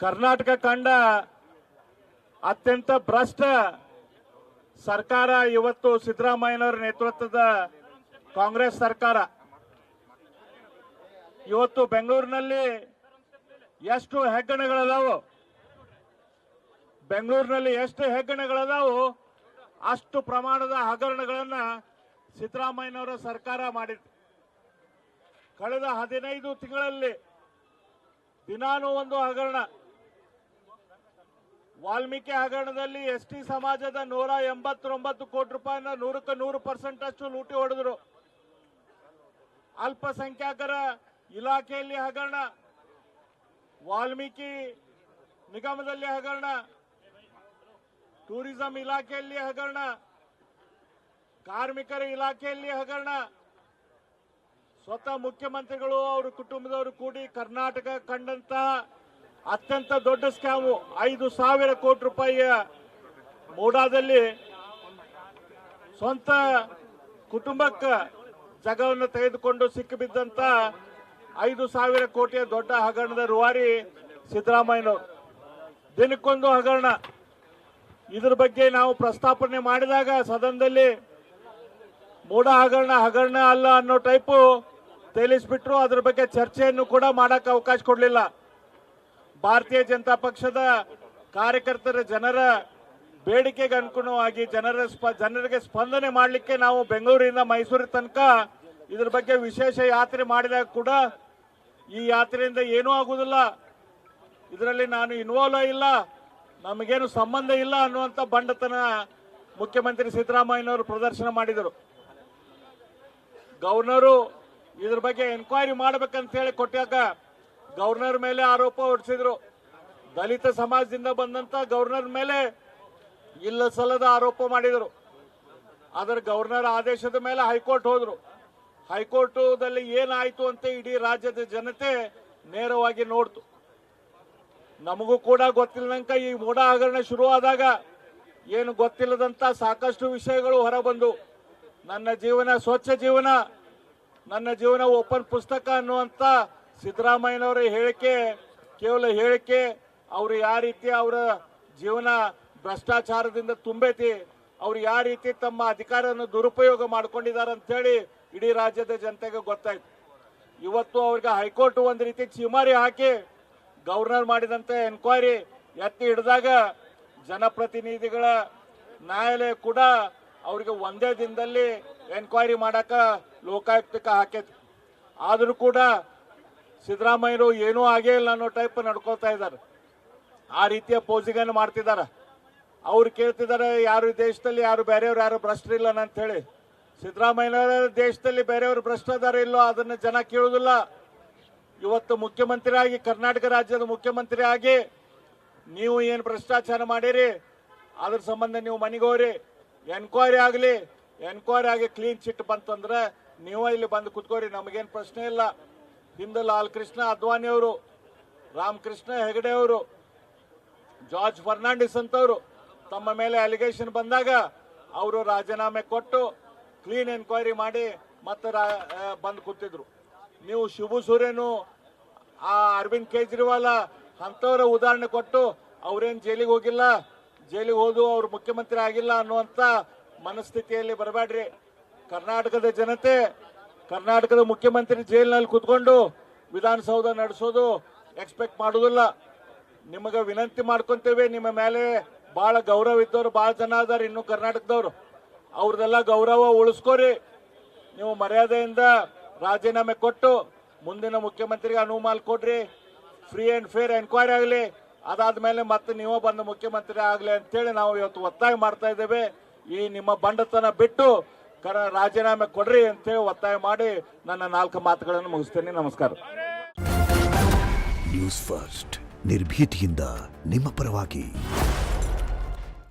ಕರ್ನಾಟಕ ಕಂಡ ಅತ್ಯಂತ ಭ್ರಷ್ಟ ಸರ್ಕಾರ ಇವತ್ತು ಸಿದ್ದರಾಮಯ್ಯನವರ ನೇತೃತ್ವದ ಕಾಂಗ್ರೆಸ್ ಸರ್ಕಾರ. ಇವತ್ತು ಬೆಂಗಳೂರಿನಲ್ಲಿ ಎಷ್ಟು ಹೆಗ್ಗಣಗಳದಾವು, ಬೆಂಗಳೂರಿನಲ್ಲಿ ಎಷ್ಟು ಹೆಗ್ಗಣಗಳದಾವು, ಅಷ್ಟು ಪ್ರಮಾಣದ ಹಗರಣಗಳನ್ನ ಸಿದ್ದರಾಮಯ್ಯನವರ ಸರ್ಕಾರ ಮಾಡಿದೆ. ಕಳೆದ ಹದಿನೈದು ತಿಂಗಳಲ್ಲಿ ದಿನಾನು ಒಂದು ಹಗರಣ. ವಾಲ್ಮೀಕಿ ಹಗರಣದಲ್ಲಿ ಎಸ್ ಟಿ ಸಮಾಜದ ನೂರ ಎಂಬತ್ತೊಂಬತ್ತು ಕೋಟಿ ರೂಪಾಯಿನ ನೂರಕ್ಕೆ ನೂರು ಪರ್ಸೆಂಟ್ ಅಷ್ಟು ಲೂಟಿ ಹೊಡೆದ್ರು. ಅಲ್ಪಸಂಖ್ಯಾತರ ಇಲಾಖೆಯಲ್ಲಿ ಹಗರಣ, ವಾಲ್ಮೀಕಿ ನಿಗಮದಲ್ಲಿ ಹಗರಣ, ಟೂರಿಸಂ ಇಲಾಖೆಯಲ್ಲಿ ಹಗರಣ, ಕಾರ್ಮಿಕರ ಇಲಾಖೆಯಲ್ಲಿ ಹಗರಣ. ಸ್ವತಃ ಮುಖ್ಯಮಂತ್ರಿಗಳು ಅವರ ಕುಟುಂಬದವರು ಕೂಡಿ ಕರ್ನಾಟಕ ಕಂಡಂತಹ ಅತ್ಯಂತ ದೊಡ್ಡ ಸ್ಕ್ಯಾಮು ಐದು ಸಾವಿರ ಕೋಟಿ ರೂಪಾಯಿಯ ಮೂಡಾದಲ್ಲಿ ಸ್ವಂತ ಕುಟುಂಬಕ್ಕೆ ಜಗವನ್ನು ತೆಗೆದುಕೊಂಡು ಸಿಕ್ಕಿಬಿದ್ದಂತ ಐದು ಸಾವಿರ ಕೋಟಿಯ ದೊಡ್ಡ ಹಗರಣದ ರೂವಾರಿ ಸಿದ್ದರಾಮಯ್ಯನವರು. ದಿನಕ್ಕೊಂದು ಹಗರಣ. ಇದ್ರ ಬಗ್ಗೆ ನಾವು ಪ್ರಸ್ತಾಪನೆ ಮಾಡಿದಾಗ ಸದನದಲ್ಲಿ ಮೂಢ ಹಗರಣ ಹಗರಣ ಅಲ್ಲ ಅನ್ನೋ ಟೈಪು ತೇಲಿಸ್ಬಿಟ್ರು. ಅದ್ರ ಬಗ್ಗೆ ಚರ್ಚೆಯನ್ನು ಕೂಡ ಮಾಡಕ್ಕೆ ಅವಕಾಶ ಕೊಡಲಿಲ್ಲ. ಭಾರತೀಯ ಜನತಾ ಪಕ್ಷದ ಕಾರ್ಯಕರ್ತರ ಜನರ ಬೇಡಿಕೆಗೆ ಅನುಗುಣವಾಗಿ ಜನರ ಸ್ಪ, ಜನರಿಗೆ ಸ್ಪಂದನೆ ಮಾಡಲಿಕ್ಕೆ ನಾವು ಬೆಂಗಳೂರಿನಿಂದ ಮೈಸೂರು ತನಕ ಇದ್ರ ಬಗ್ಗೆ ವಿಶೇಷ ಯಾತ್ರೆ ಮಾಡಿದಾಗ ಕೂಡ ಈ ಯಾತ್ರೆಯಿಂದ ಏನೂ ಆಗುವುದಿಲ್ಲ. ಇದರಲ್ಲಿ ನಾನು ಇನ್ವಾಲ್ವ್ ಇಲ್ಲ. ನಮಗೇನು ಸಂಬಂಧ ಇಲ್ಲ ಅನ್ನುವಂಥ ಬಂಡತನ ಮುಖ್ಯಮಂತ್ರಿ ಸಿದ್ದರಾಮಯ್ಯನವರು ಪ್ರದರ್ಶನ ಮಾಡಿದರು. ಗವರ್ನರು ಇದ್ರ ಬಗ್ಗೆ ಎನ್ಕ್ವೈರಿ ಮಾಡ್ಬೇಕಂತ ಹೇಳಿ ಕೊಟ್ಟಾಗ ಗವರ್ನರ್ ಮೇಲೆ ಆರೋಪ ಹೊರಿಸಿದ್ರು ದಲಿತ ಸಮಾಜದಿಂದ ಬಂದಂತ ಗವರ್ನರ್ ಮೇಲೆ ಇಲ್ಲ ಸಲ್ಲದ ಆರೋಪ ಮಾಡಿದರು. ಆದರೆ ಗವರ್ನರ್ ಆದೇಶದ ಮೇಲೆ ಹೈಕೋರ್ಟ್ ಹೋದ್ರು. ಹೈಕೋರ್ಟದಲ್ಲಿ ಏನಾಯ್ತು ಅಂತ ಇಡೀ ರಾಜ್ಯದ ಜನತೆ ನೇರವಾಗಿ ನೋಡ್ತು. ನಮಗೂ ಕೂಡ ಗೊತ್ತಿಲ್ಲದಂಕ ಈ ಮೂಢ ಹಗರಣ ಶುರುವಾದಾಗ ಏನು ಗೊತ್ತಿಲ್ಲದಂತ ಸಾಕಷ್ಟು ವಿಷಯಗಳು ಹೊರಬಂದು. ನನ್ನ ಜೀವನ, ಸ್ವಚ್ಛ ಜೀವನ, ನನ್ನ ಜೀವನ ಓಪನ್ ಪುಸ್ತಕ ಅನ್ನುವಂತ ಸಿದ್ದರಾಮಯ್ಯನವರ ಹೇಳಿಕೆ ಕೇವಲ ಹೇಳಿಕೆ, ಅವರು ಯಾವ ರೀತಿ ಅವರ ಜೀವನ ಭ್ರಷ್ಟಾಚಾರದಿಂದ ತುಂಬೈತಿ, ಅವ್ರು ಯಾವ ರೀತಿ ತಮ್ಮ ಅಧಿಕಾರವನ್ನು ದುರುಪಯೋಗ ಮಾಡ್ಕೊಂಡಿದ್ದಾರೆ ಅಂತ ಹೇಳಿ ಇಡೀ ರಾಜ್ಯದ ಜನತೆಗೆ ಗೊತ್ತಾಯ್ತು. ಇವತ್ತು ಅವ್ರಿಗೆ ಹೈಕೋರ್ಟ್ ಒಂದು ರೀತಿ ಚಿಮಾರಿ ಹಾಕಿ ಗವರ್ನರ್ ಮಾಡಿದಂತೆ ಎನ್ಕ್ವೈರಿ ಎತ್ತಿ ಹಿಡಿದಾಗ ಜನಪ್ರತಿನಿಧಿಗಳ ನ್ಯಾಯಾಲಯ ಕೂಡ ಅವರಿಗೆ ಒಂದೇ ದಿನದಲ್ಲಿ ಎನ್ಕ್ವೈರಿ ಮಾಡಕ ಲೋಕಾಯುಕ್ತಕ್ಕೆ ಹಾಕೈತಿ. ಆದರೂ ಕೂಡ ಸಿದ್ದರಾಮಯ್ಯರು ಏನೂ ಆಗೇ ಇಲ್ಲ ಅನ್ನೋ ಟೈಪ್ ನಡ್ಕೋತಾ ಇದ್ದಾರೆ. ಆ ರೀತಿಯ ಪೋಸಿಗನ್ನು ಮಾಡ್ತಿದ್ದಾರೆ. ಅವ್ರು ಕೇಳ್ತಿದ್ದಾರೆ, ಯಾರು ದೇಶದಲ್ಲಿ, ಯಾರು ಬೇರೆಯವ್ರು, ಯಾರು ಭ್ರಷ್ಟರಿಲ್ಲ ಅಂತ ಹೇಳಿ ಸಿದ್ದರಾಮಯ್ಯ ದೇಶದಲ್ಲಿ ಬೇರೆಯವರು ಭ್ರಷ್ಟಾಚಾರ ಇಲ್ಲೋ ಅದನ್ನ ಜನ ಕೇಳುವುದಿಲ್ಲ ಇವತ್ತು ಮುಖ್ಯಮಂತ್ರಿ ಆಗಿ ಕರ್ನಾಟಕ ರಾಜ್ಯದ ಮುಖ್ಯಮಂತ್ರಿ ಆಗಿ ನೀವು ಏನು ಭ್ರಷ್ಟಾಚಾರ ಮಾಡಿರಿ? ಅದ್ರ ಸಂಬಂಧ ನೀವು ಮನೆಗೆ ಹೋಗ್ರಿ. ಎನ್ಕ್ವೈರಿ ಆಗಲಿ. ಎನ್ಕ್ವೈರಿ ಆಗಿ ಕ್ಲೀನ್ ಚಿಟ್ ಬಂತಂದ್ರೆ ನೀವು ಇಲ್ಲಿ ಬಂದು ಕುತ್ಕೋರಿ. ನಮಗೇನು ಪ್ರಶ್ನೆ ಇಲ್ಲ. ಹಿಂದೆ ಲಾಲ್ ಕೃಷ್ಣ ಅದ್ವಾನಿ ಅವರು, ರಾಮಕೃಷ್ಣ ಹೆಗಡೆ ಅವರು, ಜಾರ್ಜ್ ಫರ್ನಾಂಡಿಸ್ ಅಂತವರು, ತಮ್ಮ ಮೇಲೆ ಅಲಿಗೇಷನ್ ಬಂದಾಗ ಅವರು ರಾಜೀನಾಮೆ ಕೊಟ್ಟು ಕ್ಲೀನ್ ಎನ್ಕ್ವೈರಿ ಮಾಡಿ ಮತ್ತೆ ಬಂದು ಕೂತಿದ್ರು. ನೀವು ಶಿಬು ಸೂರ್ಯನು, ಆ ಅರವಿಂದ್ ಕೇಜ್ರಿವಾಲ ಅಂತವರ ಉದಾಹರಣೆ ಕೊಟ್ಟು ಅವ್ರೇನ್ ಜೈಲಿಗೆ ಹೋಗಿಲ್ಲ, ಜೈಲಿಗೆ ಹೋದು ಅವ್ರು ಮುಖ್ಯಮಂತ್ರಿ ಆಗಿಲ್ಲ ಅನ್ನುವಂತ ಮನಸ್ಥಿತಿಯಲ್ಲಿ ಬರಬೇಡ್ರಿ. ಕರ್ನಾಟಕದ ಜನತೆ ಕರ್ನಾಟಕದ ಮುಖ್ಯಮಂತ್ರಿ ಜೈಲಿನಲ್ಲಿ ಕುತ್ಕೊಂಡು ವಿಧಾನಸೌಧ ನಡೆಸೋದು ಎಕ್ಸ್ಪೆಕ್ಟ್ ಮಾಡೋದಿಲ್ಲ ನಿಮಗೆ ವಿನಂತಿ ಮಾಡ್ಕೊಂತೇವೆ, ನಿಮ್ಮ ಮೇಲೆ ಬಹಳ ಗೌರವ ಇದ್ದವ್ರು ಬಹಳ ಜನ ಅದಾರ ಇನ್ನು ಕರ್ನಾಟಕದವ್ರು. ಅವ್ರದೆಲ್ಲ ಗೌರವ ಉಳಿಸ್ಕೋರಿ. ನೀವು ಮರ್ಯಾದೆಯಿಂದ ರಾಜೀನಾಮೆ ಕೊಟ್ಟು ಮುಂದಿನ ಮುಖ್ಯಮಂತ್ರಿಗೆ ಅನುವು ಮಾಡಿ ಕೊಡ್ರಿ ಫ್ರೀ ಅಂಡ್ ಫೇರ್ ಎನ್ಕ್ವೈರಿ ಆಗಲಿ. ಅದಾದ್ಮೇಲೆ ಮತ್ತೆ ನೀವು ಬಂದು ಮುಖ್ಯಮಂತ್ರಿ ಆಗಲಿ ಅಂತೇಳಿ ನಾವು ಇವತ್ತು ಒತ್ತಾಯ ಮಾಡ್ತಾ ಇದ್ದೇವೆ. ಈ ನಿಮ್ಮ ಬಂಡತನ ಬಿಟ್ಟು ಕರ ರಾಜೀನಾಮೆ ಕೊಡ್ರಿ ಅಂತೇಳಿ ಒತ್ತಾಯ ಮಾಡಿ ನನ್ನ ನಾಲ್ಕು ಮಾತುಗಳನ್ನು ಮುಗಿಸ್ತೇನೆ. ನಮಸ್ಕಾರ. ನ್ಯೂಸ್ ಫಸ್ಟ್ ನಿರ್ಭೀತಿಯಿಂದ ನಿಮ್ಮ ಪರವಾಗಿ.